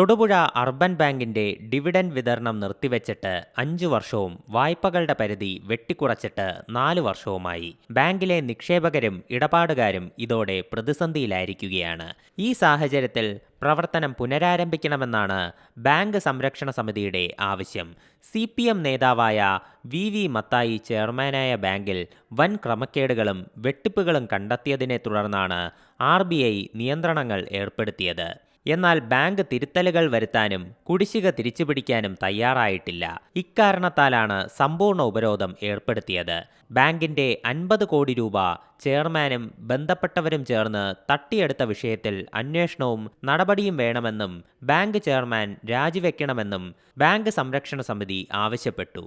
Thodupuzha urban ബാങ്കിന്റെ dividend വിതരണം നിർത്തിവെച്ചിട്ട് അഞ്ചു വർഷവും വായ്പകളുടെ പരിധി വെട്ടിക്കുറച്ചിട്ട് നാല് വർഷവുമായി. ബാങ്കിലെ നിക്ഷേപകരും ഇടപാടുകാരും ഇതോടെ പ്രതിസന്ധിയിലായിരിക്കുകയാണ്. ഈ സാഹചര്യത്തിൽ പ്രവർത്തനം പുനരാരംഭിക്കണമെന്നാണ് ബാങ്ക് സംരക്ഷണ സമിതിയുടെ ആവശ്യം. സി പി എം നേതാവായ വി വി മത്തായി ചെയർമാനായ ബാങ്കിൽ വൻ ക്രമക്കേടുകളും വെട്ടിപ്പുകളും കണ്ടെത്തിയതിനെ തുടർന്നാണ് ആർ ബി ഐ നിയന്ത്രണങ്ങൾ ഏർപ്പെടുത്തിയത്. എന്നാൽ ബാങ്ക് തിരുത്തലുകൾ വരുത്താനും കുടിശ്ശിക തിരിച്ചുപിടിക്കാനും തയ്യാറായിട്ടില്ല. ഇക്കാരണത്താലാണ് സമ്പൂർണ ഉപരോധം ഏർപ്പെടുത്തിയത്. ബാങ്കിന്റെ അൻപത് കോടി രൂപ ചെയർമാനും ബന്ധപ്പെട്ടവരും ചേർന്ന് തട്ടിയെടുത്ത വിഷയത്തിൽ അന്വേഷണവും നടപടിയും വേണമെന്നും ബാങ്ക് ചെയർമാൻ രാജിവെക്കണമെന്നും ബാങ്ക് സംരക്ഷണ സമിതി ആവശ്യപ്പെട്ടു.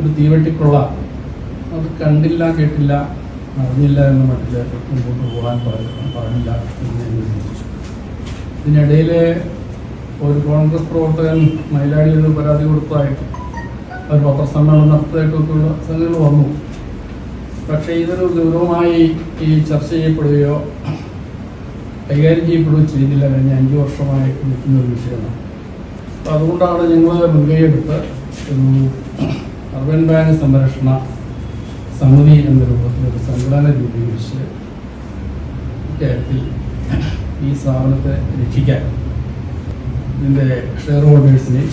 ഒരു തീവെട്ടിക്കൊള്ള അത് കണ്ടില്ല കേട്ടില്ല അറിഞ്ഞില്ല എന്ന മട്ടിൽ മുമ്പോട്ട് പോകാൻ പാടില്ല എന്ന് ഞാൻ ചിന്തിച്ചു ഇതിനിടയിൽ ഒരു കോൺഗ്രസ് പ്രവർത്തകൻ മയിലാടിയിൽ നിന്ന് പരാതി കൊടുത്തതായിട്ട് ഒരു പത്രസമ്മേളനം നടത്തതായിട്ടൊക്കെയുള്ള സംഘങ്ങൾ വന്നു. പക്ഷേ ഇതൊരു ഗൗരവമായി ഈ ചർച്ച ചെയ്യപ്പെടുകയോ കൈകാര്യം ചെയ്യപ്പെടുകയോ ചെയ്തില്ല കഴിഞ്ഞ അഞ്ച് വർഷമായി നിൽക്കുന്ന ഒരു വിഷയമാണ്. അപ്പോൾ അതുകൊണ്ടാണ് ഞങ്ങൾ മുൻകൈയെടുത്ത് ഒരു അർബൻ ബാങ്ക് സംരക്ഷണ സമിതി എന്ന രൂപത്തിൽ ഒരു സംഘടന രൂപീകരിച്ച് ഇക്കാര്യത്തിൽ ഈ സ്ഥാപനത്തെ രക്ഷിക്കാൻ ഇതിന്റെ ഷെയർ ഹോൾഡേഴ്സിനെയും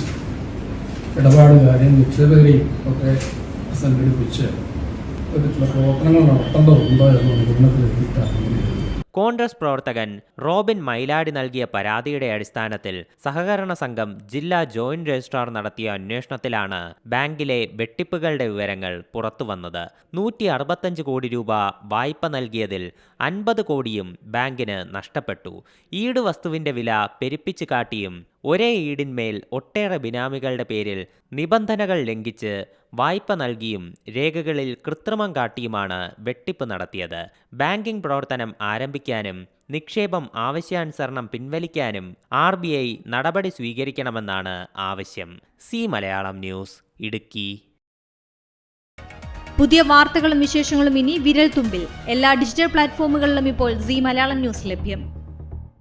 ഇടപാടുകാരെയും നിക്ഷേപകരെയും ഒക്കെ സംഘടിപ്പിച്ച് ഒരു ചില പ്രവർത്തനങ്ങൾ നടത്തേണ്ടതുണ്ട് എന്ന നിഗമനത്തിലെത്തിയിട്ടാണ് ഇങ്ങനെ കോൺഗ്രസ് പ്രവർത്തകൻ റോബിൻ മൈലാടി നൽകിയ പരാതിയുടെ അടിസ്ഥാനത്തിൽ സഹകരണ സംഘം ജില്ലാ ജോയിന്റ് രജിസ്ട്രാർ നടത്തിയ അന്വേഷണത്തിലാണ് ബാങ്കിലെ വെട്ടിപ്പുകളുടെ വിവരങ്ങൾ പുറത്തുവന്നത്. നൂറ്റി അറുപത്തഞ്ച് കോടി രൂപ വായ്പ നൽകിയതിൽ അൻപത് കോടിയും ബാങ്കിന് നഷ്ടപ്പെട്ടു. ഈട് വസ്തുവിന്റെ വില പെരുപ്പിച്ചു കാട്ടിയും ഒരേ ഈടിന്മേൽ ഒട്ടേറെ ബിനാമികളുടെ പേരിൽ നിബന്ധനകൾ ലംഘിച്ച് വായ്പ നൽകിയും രേഖകളിൽ കൃത്രിമം കാട്ടിയുമാണ് വെട്ടിപ്പ് നടത്തിയത്. ബാങ്കിംഗ് പ്രവർത്തനം ആരംഭിക്കാനും നിക്ഷേപം ആവശ്യാനുസരണം പിൻവലിക്കാനും ആർ ബി ഐ നടപടി സ്വീകരിക്കണമെന്നാണ് ആവശ്യം. C Malayalam news Idukki. പുതിയ വാർത്തകളും വിശേഷങ്ങളും ഇനി വിരൽ തുമ്പിൽ എല്ലാ ഡിജിറ്റൽ പ്ലാറ്റ്ഫോമുകളിലും ഇപ്പോൾ സി മലയാളം ന്യൂസ് ലഭ്യം.